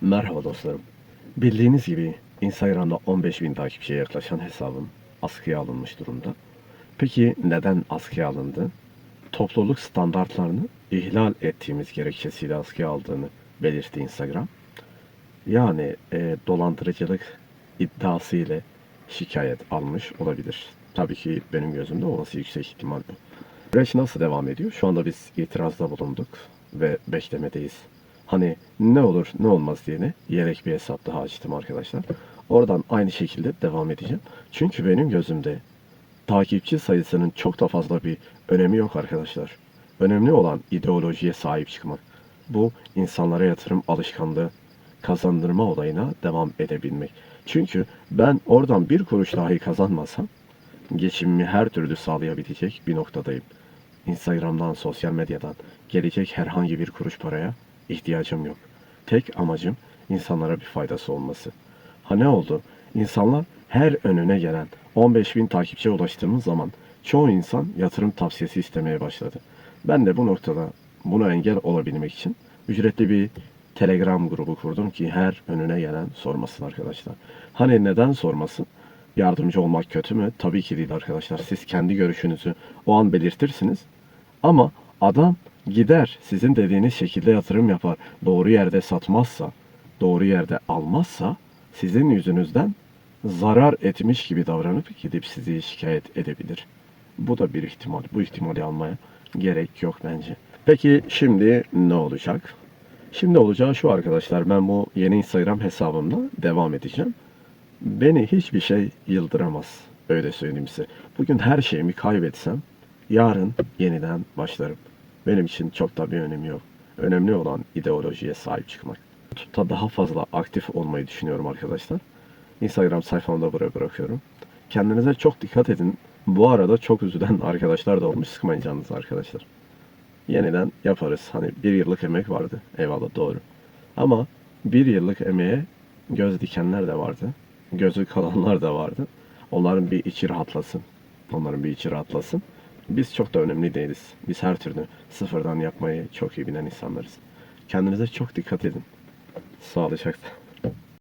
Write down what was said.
Merhaba dostlarım. Bildiğiniz gibi Instagram'da 15 bin takipçiye yaklaşan hesabım askıya alınmış durumda. Peki neden askıya alındı? Topluluk standartlarını ihlal ettiğimiz gerekçesiyle askıya aldığını belirtti Instagram. Yani e, dolandırıcılık iddiası ile şikayet almış olabilir. Tabii ki benim gözümde olası yüksek ihtimal bu. Süreç nasıl devam ediyor? Şu anda biz itirazda bulunduk ve beklemedeyiz. Hani ne olur ne olmaz diyene yelek bir hesap daha açtım arkadaşlar. Oradan aynı şekilde devam edeceğim. Çünkü benim gözümde takipçi sayısının çok da fazla bir önemi yok arkadaşlar. Önemli olan ideolojiye sahip çıkmak. Bu insanlara yatırım alışkanlığı kazandırma olayına devam edebilmek. Çünkü ben oradan bir kuruş dahi kazanmasam geçimimi her türlü sağlayabilecek bir noktadayım. Instagram'dan, sosyal medyadan gelecek herhangi bir kuruş paraya ihtiyacım yok. Tek amacım insanlara bir faydası olması. Ha ne oldu? İnsanlar her önüne gelen 15 bin takipçiye ulaştığımız zaman çoğu insan yatırım tavsiyesi istemeye başladı. Ben de bu noktada buna engel olabilmek için ücretli bir Telegram grubu kurdum ki her önüne gelen sormasın arkadaşlar. Hani neden sormasın? Yardımcı olmak kötü mü? Tabii ki değil arkadaşlar. Siz kendi görüşünüzü o an belirtirsiniz. Ama adam gider sizin dediğiniz şekilde yatırım yapar. Doğru yerde satmazsa, doğru yerde almazsa sizin yüzünüzden zarar etmiş gibi davranıp gidip sizi şikayet edebilir. Bu da bir ihtimal. Bu ihtimali almaya gerek yok bence. Peki şimdi ne olacak? Şimdi olacağı şu arkadaşlar. Ben bu yeni Instagram hesabımda devam edeceğim. Beni hiçbir şey yıldıramaz. Öyle söyleyeyim size. Bugün her şeyimi kaybetsem yarın yeniden başlarım. Benim için çok da bir önemi yok. Önemli olan ideolojiye sahip çıkmak. YouTube'da daha fazla aktif olmayı düşünüyorum arkadaşlar. Instagram sayfamda buraya bırakıyorum. Kendinize çok dikkat edin. Bu arada çok üzülen arkadaşlar da olmuş. Sıkmayın canınızı arkadaşlar. Yeniden yaparız. Hani bir yıllık emek vardı. Eyvallah doğru. Ama bir yıllık emeğe göz dikenler de vardı. Gözü kalanlar da vardı. Onların bir içi rahatlasın. Onların bir içi rahatlasın. Biz çok da önemli değiliz. Biz her türlü sıfırdan yapmayı çok iyi bilen insanlarız. Kendinize çok dikkat edin. Sağlıcakla.